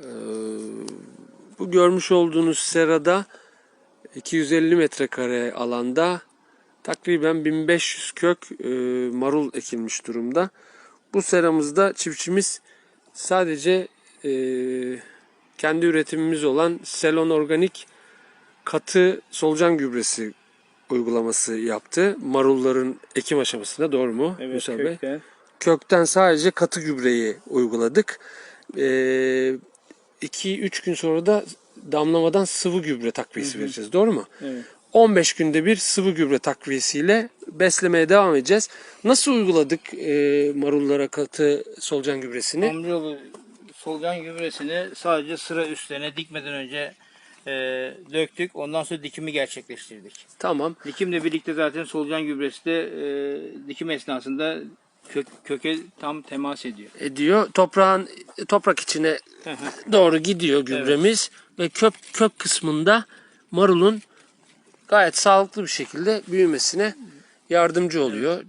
Ee, bu görmüş olduğunuz serada 250 metrekare alanda takriben 1500 kök e, marul ekilmiş durumda. Bu seramızda çiftçimiz sadece e, kendi üretimimiz olan Selon Organik katı solucan gübresi uygulaması yaptı. Marulların ekim aşamasında doğru mu? Evet Bey? kökten. kökten sadece katı gübreyi uyguladık. 2-3 gün sonra da damlamadan sıvı gübre takviyesi vereceğiz. Doğru mu? Evet. 15 günde bir sıvı gübre takviyesiyle beslemeye devam edeceğiz. Nasıl uyguladık e, marullara katı solucan gübresini? Amcaoğlu solucan gübresini sadece sıra üstlerine dikmeden önce e, döktük. Ondan sonra dikimi gerçekleştirdik. Tamam. Dikimle birlikte zaten solucan gübresi de e, dikim esnasında kök, köke tam temas ediyor. Ediyor. Toprağın toprak içine doğru gidiyor gübremiz ve kök kök kısmında marulun gayet sağlıklı bir şekilde büyümesine yardımcı oluyor.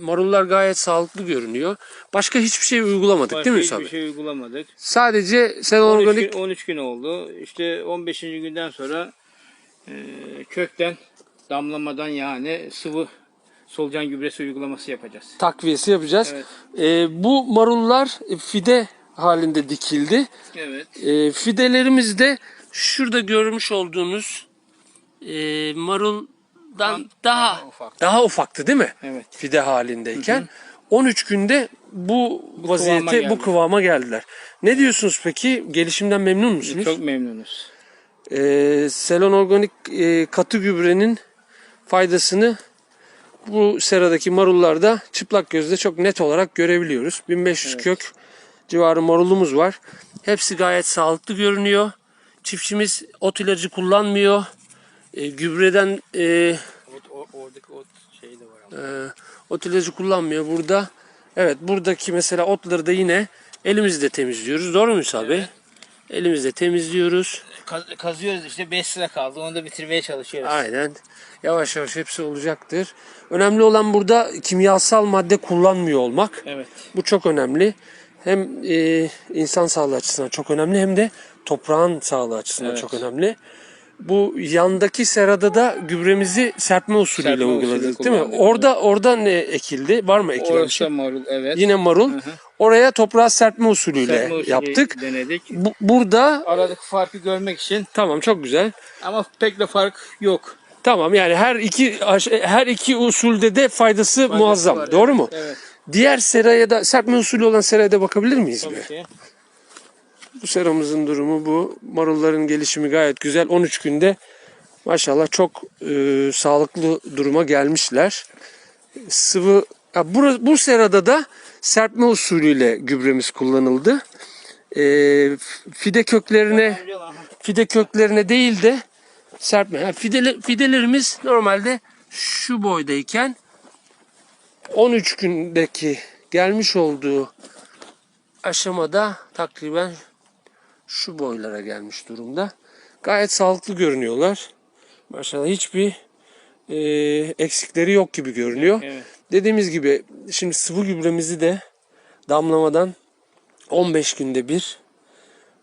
Marullar gayet sağlıklı görünüyor. Başka hiçbir şey uygulamadık Başka değil mi hiçbir Hüsam Bey? şey uygulamadık. Sadece Selon 13 Organik gün, 13 gün oldu. İşte 15. günden sonra e, kökten damlamadan yani sıvı solucan gübresi uygulaması yapacağız. takviyesi yapacağız. Evet. Ee, bu marullar fide halinde dikildi. Evet. Ee, fidelerimiz de şurada görmüş olduğunuz e, maruldan daha daha ufak. daha ufaktı değil mi? Evet. Fide halindeyken 13 günde bu, vaziyete kıvama bu kıvama geldiler. Ne diyorsunuz peki? Gelişimden memnun musunuz? Çok memnunuz. Ee, Selon Organik e, katı gübrenin faydasını bu seradaki marullarda çıplak gözle çok net olarak görebiliyoruz. 1500 kök civarı marulumuz var. Hepsi gayet sağlıklı görünüyor. Çiftçimiz ot ilacı kullanmıyor. E, gübreden e, oradaki ot şey de var ama. e, ot ilacı kullanmıyor burada. Evet buradaki mesela otları da yine elimizle temizliyoruz. Doğru mu Musa Bey? Elimizle temizliyoruz. Kaz- kazıyoruz işte 5 sıra kaldı. Onu da bitirmeye çalışıyoruz. Aynen. Yavaş yavaş hepsi olacaktır. Önemli olan burada kimyasal madde kullanmıyor olmak. Evet. Bu çok önemli. Hem e, insan sağlığı açısından çok önemli hem de toprağın sağlığı açısından Evet. çok önemli. Bu yandaki serada da gübremizi serpme usulüyle Serpme usulü uyguladık değil mi? Orada orada ne ekildi? Var mı ekilen Orası şey? marul evet. Yine marul. Oraya toprağı serpme usulüyle Serpme usulü yaptık. Denedik. Bu- burada Aradaki farkı görmek için tamam çok güzel. ama pek de fark yok. Tamam yani her iki her iki usulde de faydası, muazzam. var, Doğru evet, mu? evet. Diğer seraya da serpme usulü olan seraya da bakabilir miyiz? Tabii bir? ki. Bu seramızın durumu bu. Marulların gelişimi gayet güzel. 13 günde maşallah çok e, sağlıklı duruma gelmişler. Sıvı ya bu, bu serada da serpme usulüyle gübremiz kullanıldı. E, fide köklerine fide köklerine değil de serpme. Yani fidele, fidelerimiz normalde şu boydayken 13 gündeki gelmiş olduğu aşamada takriben şu boylara gelmiş durumda. Gayet sağlıklı görünüyorlar. Maşallah hiçbir e, eksikleri yok gibi görünüyor. Evet. Dediğimiz gibi şimdi sıvı gübremizi de damlamadan 15 günde bir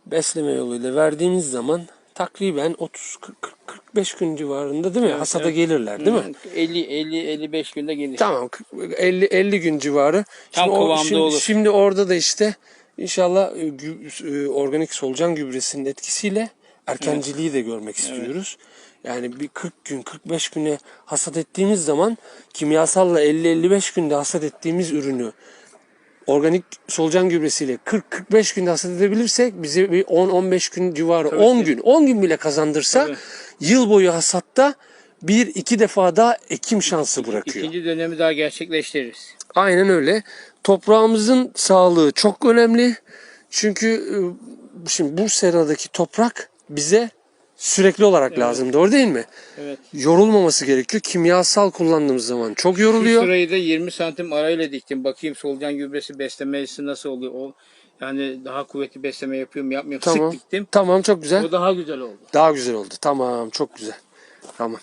besleme yoluyla verdiğimiz zaman takriben 30 40 40, 45 gün civarında değil mi? Hasada evet. gelirler değil mi? 50 50 55 günde gelir. Tamam 50 50 gün civarı. Tam Şimdi o- şimdi, olur. Şimdi orada da işte inşallah e, e, organik solucan gübresinin etkisiyle erkenciliği de görmek istiyoruz. Yani bir 40 gün 45 güne hasat ettiğimiz zaman kimyasalla 50-55 günde hasat ettiğimiz ürünü organik solucan gübresiyle 40-45 günde hasat edebilirsek bize bir 10-15 gün civarı 10 gün 10 gün bile kazandırsa Tabii. yıl boyu hasatta bir iki defa daha ekim şansı bırakıyor. İkinci dönemi daha gerçekleştiririz. Aynen öyle. Toprağımızın sağlığı çok önemli. Çünkü e, şimdi bu seradaki toprak bize sürekli olarak lazım. Doğru değil mi? Evet. Yorulmaması gerekiyor. Kimyasal kullandığımız zaman çok Şu yoruluyor. sırayı da 20 santim arayla diktim. Bakayım solucan gübresi beslemesi nasıl oluyor. O yani daha kuvvetli besleme yapıyor mu yapmıyor mu? Tamam. Sık diktim. Tamam çok güzel. O daha güzel oldu. Daha güzel oldu. Tamam çok güzel. Tamam.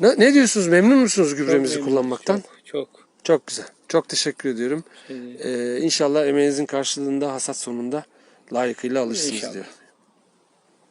Ne, ne diyorsunuz? Memnun musunuz gübremizi Çok kullanmaktan? Çok. çok. Çok güzel. Çok teşekkür ediyorum. Şimdi- Ee, inşallah emeğinizin karşılığında hasat sonunda layıkıyla alırsınız İnşallah. diyor.